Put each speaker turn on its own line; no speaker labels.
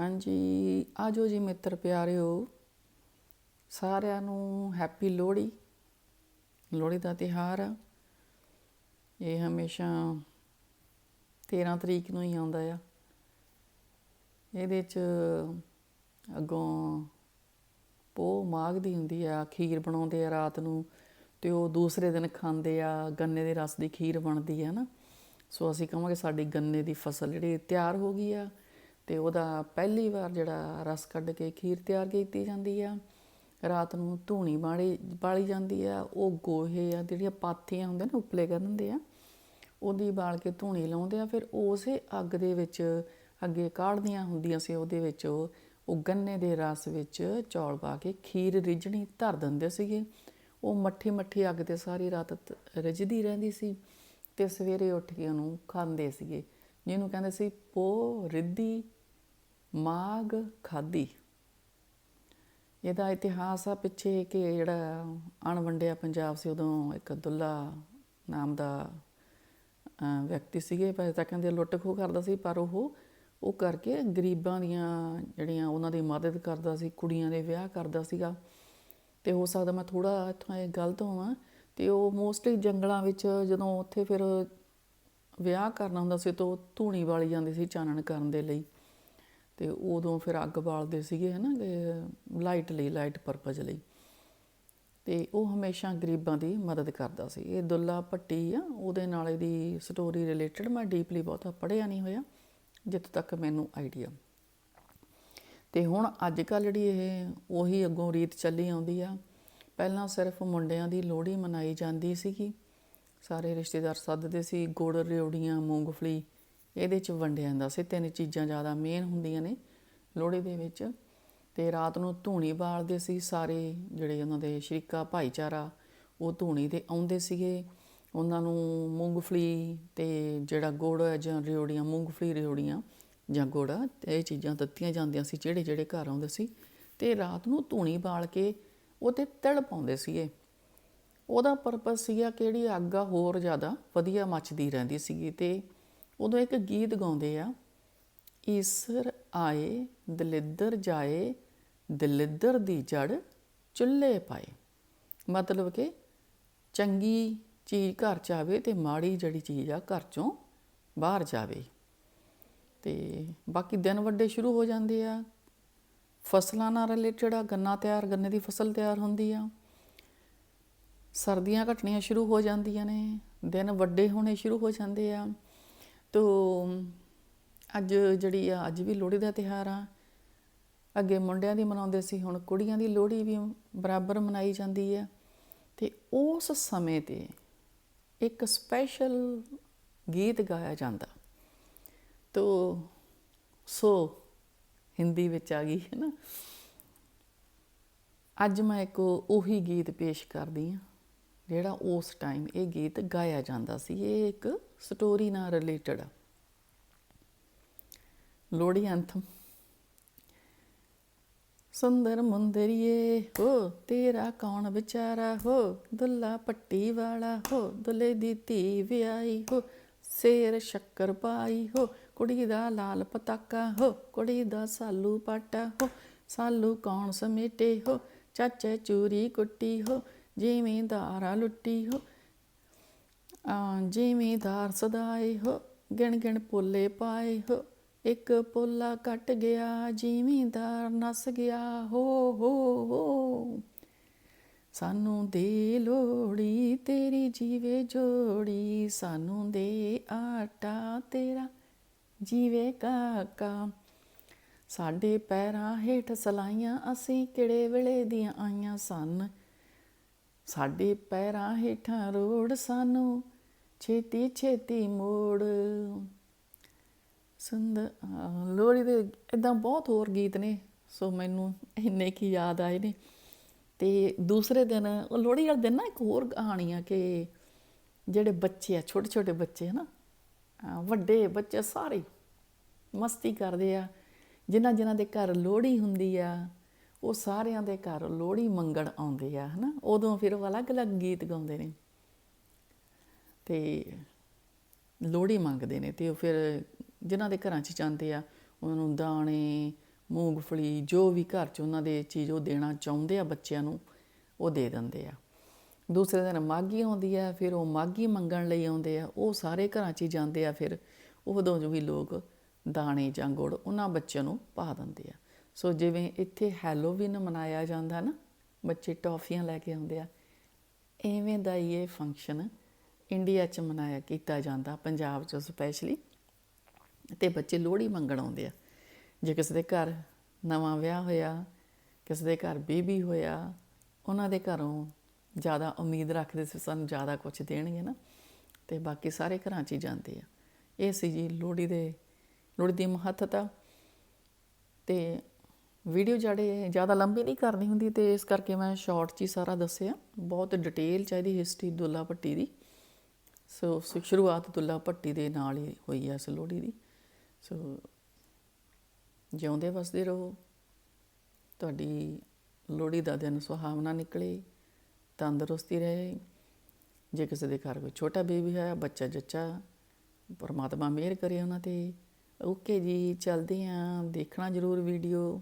ਹਾਂਜੀ, ਆਜੋ ਜੀ ਮਿੱਤਰ ਪਿਆਰਿਓ। ਸਾਰਿਆਂ ਨੂੰ ਹੈਪੀ ਲੋਹੜੀ। ਲੋਹੜੀ ਦਾ ਤਿਹਾਰ ਆ। ਇਹ ਹਮੇਸ਼ਾ 13 ਤਰੀਕ ਨੂੰ ਹੀ ਆਉਂਦਾ ਆ। ਇਹਦੇ ਚ ਅੱਗੋਂ ਪੋ ਮਾਘ ਦੀ ਹੁੰਦੀ ਆ, ਖੀਰ ਬਣਾਉਂਦੇ ਆ ਰਾਤ ਨੂੰ ਤੇ ਉਹ ਦੂਸਰੇ ਦਿਨ ਖਾਂਦੇ ਆ, ਗੰਨੇ ਦੇ ਰਸ ਦੀ ਖੀਰ ਬਣਦੀ ਆ ਨਾ। ਸੋ ਅਸੀਂ ਕਹਾਂਗੇ ਸਾਡੀ ਗੰਨੇ ਦੀ ਫਸਲ ਜਿਹੜੀ ਤਿਆਰ ਹੋ ਗਈ ਆ। ਤੇ ਉਹਦਾ ਪਹਿਲੀ ਵਾਰ ਜਿਹੜਾ ਰਸ ਕੱਢ ਕੇ ਖੀਰ ਤਿਆਰ ਕੀਤੀ ਜਾਂਦੀ ਆ। ਰਾਤ ਨੂੰ ਧੂਣੀ ਬਾੜੀ ਬਾਲੀ ਜਾਂਦੀ ਆ। ਉਹ ਗੋਹੇ ਆ ਜਿਹੜੀਆਂ ਪਾਥੀਆਂ ਹੁੰਦੀਆਂ ਨੇ, ਉਪਲੇ ਦਿੰਦੇ ਆ। ਉਹਦੀ ਬਾਲ ਕੇ ਧੂਣੀ ਲਾਉਂਦੇ ਆ। ਫਿਰ ਉਸੇ ਅੱਗ ਦੇ ਵਿੱਚ ਅੱਗੇ ਕਾੜਦੀਆਂ ਹੁੰਦੀਆਂ ਸੀ, ਉਹਦੇ ਵਿੱਚ ਉਹ ਉਹ ਗੰਨੇ ਦੇ ਰਸ ਵਿੱਚ ਚੌਲ ਪਾ ਕੇ ਖੀਰ ਰਿੱਝਣੀ ਧਰ ਦਿੰਦੇ ਸੀਗੇ। ਉਹ ਮੱਠੀ ਮੱਠੀ ਅੱਗ ਤੇ ਸਾਰੀ ਰਾਤ ਤ- ਰਿੱਝਦੀ ਰਹਿੰਦੀ ਸੀ ਤੇ ਸਵੇਰੇ ਉੱਠ ਕੇ ਉਹਨੂੰ ਖਾਂਦੇ ਸੀਗੇ। ਜਿਹਨੂੰ ਕਹਿੰਦੇ ਸੀ ਪੋ ਰਿੱਧੀ ਮਾਗ ਖਾਦੀ। ਇਹਦਾ ਇਤਿਹਾਸ ਆ ਪਿੱਛੇ ਕਿ ਜਿਹੜਾ ਅਣਵੰਡਿਆ ਪੰਜਾਬ ਸੀ, ਉਦੋਂ ਇੱਕ ਦੁੱਲਾ ਨਾਮ ਦਾ ਵਿਅਕਤੀ ਸੀਗੇ, ਪਰ ਤਾਂ ਕਹਿੰਦੇ ਲੁੱਟ ਖੋਹ ਕਰਦਾ ਸੀ, ਪਰ ਉਹ ਉਹ ਕਰਕੇ ਗਰੀਬਾਂ ਦੀਆਂ ਜਿਹੜੀਆਂ ਉਹਨਾਂ ਦੀ ਮਦਦ ਕਰਦਾ ਸੀ, ਕੁੜੀਆਂ ਦੇ ਵਿਆਹ ਕਰਦਾ ਸੀਗਾ। ਤੇ ਹੋ ਸਕਦਾ ਮੈਂ ਥੋੜਾ ਇੱਥੋਂ ਇਹ ਗਲਤ ਹੋਵਾਂ, ਤੇ ਉਹ ਮੋਸਟਲੀ ਜੰਗਲਾਂ ਵਿੱਚ ਜਦੋਂ ਉੱਥੇ ਫਿਰ ਵਿਆਹ ਕਰਨਾ ਹੁੰਦਾ ਸੀ, ਤਾਂ ਉਹ ਧੂਣੀ ਵਾਲੀ ਜਾਂਦੀ ਸੀ ਚਾਨਣ ਕਰਨ ਦੇ ਲਈ। ਤੇ ਉਦੋਂ ਫਿਰ ਅੱਗ ਬਾਲਦੇ ਸੀਗੇ ਹਨਾ ਲਾਈਟ ਲਈ ਲਾਈਟ ਪਰਪਸ ਲਈ। ਤੇ ਉਹ ਹਮੇਸ਼ਾ ਗਰੀਬਾਂ ਦੀ ਮਦਦ ਕਰਦਾ ਸੀ। ਇਹ ਦੁੱਲਾ ਭੱਟੀ ਆ, ਉਹਦੇ ਨਾਲ ਇਹਦੀ ਸਟੋਰੀ ਰਿਲੇਟਡ ਮੈਂ ਡੀਪਲੀ ਬਹੁਤਾ ਪੜ੍ਹਿਆ ਨਹੀਂ ਹੋਇਆ, ਜਿੱਥੇ ਤੱਕ ਮੈਨੂੰ ਆਈਡੀਆ ਤੇ ਹੁਣ ਅੱਜ ਕੱਲ ਜਿਹੜੀ ਇਹ ਉਹੀ ਅੱਗੋਂ ਰੀਤ ਚੱਲੀ ਆਉਂਦੀ ਆ। ਪਹਿਲਾਂ ਸਿਰਫ ਮੁੰਡਿਆਂ ਦੀ ਲੋਹੜੀ ਮਨਾਈ ਜਾਂਦੀ ਸੀਗੀ। ਸਾਰੇ ਰਿਸ਼ਤੇਦਾਰ ਸੱਦਦੇ ਸੀ, ਗੁੜ ਰਿਉੜੀਆਂ ਮੂੰਗਫਲੀ। ਇਹਦੇ ਚ ਵੰਡਿਆ ਜਾਂਦਾ ਸੀ, ਤਿੰਨ ਚੀਜ਼ਾਂ ਜ਼ਿਆਦਾ ਮੇਨ ਹੁੰਦੀਆਂ ਨੇ ਲੋਹੜੀ ਦੇ ਵਿੱਚ। ਤੇ ਰਾਤ ਨੂੰ ਧੂਣੀ ਬਾਲਦੇ ਸੀ ਸਾਰੇ ਜਿਹੜੇ ਉਹਨਾਂ ਦੇ ਸ਼ਰੀਕਾ ਭਾਈਚਾਰਾ, ਉਹ ਧੂਣੀ ਤੇ ਆਉਂਦੇ ਸੀਗੇ। ਉਹਨਾਂ ਨੂੰ ਮੂੰਗਫਲੀ ਤੇ ਜਿਹੜਾ ਗੁੜ ਜਾਂ ਰਿਓੜੀਆਂ, ਮੂੰਗਫਲੀ, ਰਿਓੜੀਆਂ ਜਾਂ ਗੁੜ ਤੇ ਇਹ ਚੀਜ਼ਾਂ ਦਿੱਤੀਆਂ ਜਾਂਦੀਆਂ ਸੀ, ਜਿਹੜੇ ਜਿਹੜੇ ਘਰ ਆਉਂਦੇ ਸੀ। ਤੇ ਰਾਤ ਨੂੰ ਧੂਣੀ ਬਾਲ ਕੇ ਉਹ ਤੇ ਤਿਲ ਪਾਉਂਦੇ ਸੀਗੇ। ਉਹਦਾ ਪਰਪਸ ਸੀਗਾ ਕਿਹੜੀ? ਅੱਗ ਆ ਹੋਰ ਜ਼ਿਆਦਾ ਵਧੀਆ ਮੱਚਦੀ ਰਹਿੰਦੀ ਸੀਗੀ ਤੇ ਉਦੋਂ ਇੱਕ ਗੀਤ ਗਾਉਂਦੇ ਆ, ਈਸਰ ਆਏ, ਦਲਿੱਦਰ ਜਾਏ, ਦਲਿੱਦਰ ਦੀ ਜੜ ਚੁੱਲ੍ਹੇ ਪਾਏ। ਮਤਲਬ ਕਿ ਚੰਗੀ ਚੀਜ਼ ਘਰ ਚ ਆਵੇ ਤੇ ਮਾੜੀ ਜਿਹੜੀ ਚੀਜ਼ ਆ ਘਰ ਚੋਂ ਬਾਹਰ ਜਾਵੇ। ਤੇ ਬਾਕੀ ਦਿਨ ਵੱਡੇ ਸ਼ੁਰੂ ਹੋ ਜਾਂਦੇ ਆ। ਫਸਲਾਂ ਨਾਲ ਰਿਲੇਟਡ ਆ, ਗੰਨਾ ਤਿਆਰ, ਗੰਨੇ ਦੀ ਫਸਲ ਤਿਆਰ ਹੁੰਦੀ ਆ। ਸਰਦੀਆਂ ਘਟਣੀਆਂ ਸ਼ੁਰੂ ਹੋ ਜਾਂਦੀਆਂ ਨੇ, ਦਿਨ ਵੱਡੇ ਹੋਣੇ ਸ਼ੁਰੂ ਹੋ ਜਾਂਦੇ ਆ। ਤੋ, ਅੱਜ ਜਿਹੜੀ ਆ, ਅੱਜ ਵੀ ਲੋਹੜੀ ਦਾ ਤਿਉਹਾਰ ਆ। ਅੱਗੇ ਮੁੰਡਿਆਂ ਦੀ ਮਨਾਉਂਦੇ ਸੀ, ਹੁਣ ਕੁੜੀਆਂ ਦੀ ਲੋਹੜੀ ਵੀ ਬਰਾਬਰ ਮਨਾਈ ਜਾਂਦੀ ਹੈ ਤੇ ਉਸ ਸਮੇਂ ਤੇ ਇੱਕ ਸਪੈਸ਼ਲ ਗੀਤ ਗਾਇਆ ਜਾਂਦਾ। ਤੋ, ਸੋ, ਹਿੰਦੀ ਵਿੱਚ ਆ ਗਈ, ਹੈ ਨਾ? ਅੱਜ ਮੈਂ ਇੱਕ ਉਹੀ ਗੀਤ ਪੇਸ਼ ਕਰਦੀ ਹਾਂ ਜਿਹੜਾ ਉਸ ਟਾਈਮ ਇਹ ਗੀਤ ਗਾਇਆ ਜਾਂਦਾ ਸੀ, ਇਹ ਇੱਕ ਸਟੋਰੀ ਨਾਲ ਰਿਲੇਟਡ ਆ। ਲੋਹੜੀ ਐਂਥਮ ਸੁੰਦਰ ਮੁੰਦਰੀਏ, ਹੋ, ਤੇਰਾ ਕੌਣ ਵਿਚਾਰਾ? ਹੋ, ਦੁੱਲਾ ਪੱਟੀ ਵਾਲਾ? ਹੋ, ਦੁੱਲੇ ਦੀ ਧੀ ਵਿਆਹੀ? ਹੋ, ਸੇਰ ਸ਼ੱਕਰ ਪਾਈ? ਹੋ, ਕੁੜੀ ਦਾ ਲਾਲ ਪਤਾਕਾ? ਹੋ, ਕੁੜੀ ਦਾ ਸਾਲੂ ਪਾਟਾ? ਹੋ, ਸਾਲੂ ਕੌਣ ਸਮੇਟੇ? ਹੋ, ਚਾਚੇ ਚੂਰੀ ਕੁੱਟੀ? ਹੋ ਜ਼ਿਮੀਂਦਾਰਾ ਲੁੱਟੀ ਹੋ ਆ ਜ਼ਿਮੀਂਦਾਰ ਸਦਾਏ ਹੋ ਗਿਣ ਗਿਣ ਪੋਲੇ ਪਾਏ ਹੋ, ਇੱਕ ਪੋਲਾ ਕੱਟ ਗਿਆ ਜ਼ਿਮੀਂਦਾਰ ਨਸ ਗਿਆ, ਹੋ ਹੋ ਹੋ। ਸਾਨੂੰ ਦੇ ਲੋੜੀ ਤੇਰੀ ਜੀਵੇ ਜੋੜੀ, ਸਾਨੂੰ ਦੇ ਆਟਾ ਤੇਰਾ, ਜੀਵੇ ਕਾਕਾ। ਸਾਡੇ ਪੈਰਾਂ ਹੇਠ ਸਲਾਈਆਂ, ਅਸੀਂ ਕਿਹੜੇ ਵੇਲੇ ਦੀਆਂ ਆਈਆਂ ਸਨ? ਸਾਡੇ ਪੈਰਾਂ ਹੇਠਾਂ ਰੋੜ ਸਾਨੂੰ, ਛੇਤੀ ਛੇਤੀ ਮੋੜ। ਸੁੰਦਰ ਅਹ ਦੇ ਇਦਾਂ ਬਹੁਤ ਹੋਰ ਗੀਤ ਨੇ, ਸੋ ਮੈਨੂੰ ਇੰਨੇ ਕੀ ਯਾਦ ਆਏ ਨੇ। ਤੇ ਦੂਸਰੇ ਦਿਨ, ਉਹ ਲੋਹੜੀ ਵਾਲੇ ਦਿਨ ਨਾ ਇੱਕ ਹੋਰ ਕਹਾਣੀ ਆ ਕਿ ਜਿਹੜੇ ਬੱਚੇ ਆ, ਛੋਟੇ ਛੋਟੇ ਬੱਚੇ ਹਨਾ, ਅਹ ਵੱਡੇ ਬੱਚੇ ਸਾਰੇ ਮਸਤੀ ਕਰਦੇ ਆ, ਜਿਨ੍ਹਾਂ ਜਿਨ੍ਹਾਂ ਦੇ ਘਰ ਲੋਹੜੀ ਹੁੰਦੀ ਆ ਉਹ ਸਾਰਿਆਂ ਦੇ ਘਰ ਲੋਹੜੀ ਮੰਗਣ ਆਉਂਦੇ ਆ, ਹਨਾ? ਉਦੋਂ ਫਿਰ ਉਹ ਅਲੱਗ-ਅਲੱਗ ਗੀਤ ਗਾਉਂਦੇ ਨੇ। ਤੇ ਲੋਹੜੀ ਮੰਗਦੇ ਨੇ ਤੇ ਉਹ ਫਿਰ ਜਿਨ੍ਹਾਂ ਦੇ ਘਰਾਂ 'ਚ ਜਾਂਦੇ ਆ, ਉਹਨਾਂ ਨੂੰ ਦਾਣੇ, ਮੂੰਗਫਲੀ, ਜੋ ਵੀ ਘਰ 'ਚ ਉਹਨਾਂ ਦੇ ਚੀਜ਼ ਉਹ ਦੇਣਾ ਚਾਹੁੰਦੇ ਆ ਬੱਚਿਆਂ ਨੂੰ, ਉਹ ਦੇ ਦਿੰਦੇ ਆ। ਦੂਸਰੇ ਦਿਨ ਮਾਗੀ ਆਉਂਦੀ ਆ, ਫਿਰ ਉਹ ਮਾਗੀ ਮੰਗਣ ਲਈ ਆਉਂਦੇ ਆ। ਉਹ ਸਾਰੇ ਘਰਾਂ 'ਚ ਹੀ ਜਾਂਦੇ ਆ, ਫਿਰ ਉਦੋਂ ਜੋ ਵੀ ਲੋਕ ਦਾਣੇ ਜਾਂ ਗੁੜ ਉਹਨਾਂ ਬੱਚਿਆਂ ਨੂੰ ਪਾ ਦਿੰਦੇ ਆ। ਸੋ ਜਿਵੇਂ ਇੱਥੇ ਹੈਲੋਵੀਨ ਮਨਾਇਆ ਜਾਂਦਾ ਨਾ, ਬੱਚੇ ਟੌਫੀਆਂ ਲੈ ਕੇ ਆਉਂਦੇ ਆ, ਐਵੇਂ ਦਾ ਹੀ ਇਹ ਫੰਕਸ਼ਨ ਇੰਡੀਆ 'ਚ ਮਨਾਇਆ ਕੀਤਾ ਜਾਂਦਾ, ਪੰਜਾਬ 'ਚ ਸਪੈਸ਼ਲੀ ਤੇ ਬੱਚੇ ਲੋਹੜੀ ਮੰਗਣ ਆਉਂਦੇ ਆ। ਜੇ ਕਿਸੇ ਦੇ ਘਰ ਨਵਾਂ ਵਿਆਹ ਹੋਇਆ, ਕਿਸੇ ਦੇ ਘਰ ਬੇਬੀ ਹੋਇਆ, ਉਹਨਾਂ ਦੇ ਘਰੋਂ ਜ਼ਿਆਦਾ ਉਮੀਦ ਰੱਖਦੇ ਸੀ, ਸਾਨੂੰ ਜ਼ਿਆਦਾ ਕੁਝ ਦੇਣਗੇ ਨਾ, ਤੇ ਬਾਕੀ ਸਾਰੇ ਘਰਾਂ 'ਚ ਹੀ ਜਾਂਦੇ ਆ। ਇਹ ਸੀ ਜੀ ਲੋਹੜੀ ਦੇ, ਲੋਹੜੀ ਦੀ ਮਹੱਤਤਾ, ਤੇ ਵੀਡੀਓ ਜਿਹੜੇ ਜ਼ਿਆਦਾ ਲੰਬੀ ਨਹੀਂ ਕਰਨੀ ਹੁੰਦੀ ਤੇ ਇਸ ਕਰਕੇ ਮੈਂ ਸ਼ਾਰਟ 'ਚ ਹੀ ਸਾਰਾ ਦੱਸਿਆ। ਬਹੁਤ ਡਿਟੇਲ ਚਾਹੀਦੀ ਹਿਸਟਰੀ ਦੁੱਲਾ ਭੱਟੀ ਦੀ। ਸੋ, ਸ਼ੁਰੂਆਤ ਦੁੱਲਾ ਭੱਟੀ ਦੇ ਨਾਲ ਹੀ ਹੋਈ ਹੈ ਇਸ ਲੋਹੜੀ ਦੀ। ਸੋ ਜਿਉਂਦੇ ਵਸਦੇ ਰਹੋ। ਤੁਹਾਡੀ ਲੋਹੜੀ ਦਾ ਦਿਨ ਸੁਹਾਵਣਾ ਨਿਕਲੇ, ਤੰਦਰੁਸਤੀ ਰਹੇ। ਜੇ ਕਿਸੇ ਦੇ ਘਰ ਕੋਈ ਛੋਟਾ ਬੇਬੀ ਹੈ ਬੱਚਾ ਜੱਚਾ, ਪਰਮਾਤਮਾ ਮਿਹਰ ਕਰੇ ਉਹਨਾਂ ਤੇ। ਓਕੇ ਜੀ, ਚਲਦੇ ਆਂ, ਦੇਖਣਾ ਜ਼ਰੂਰ ਵੀਡੀਓ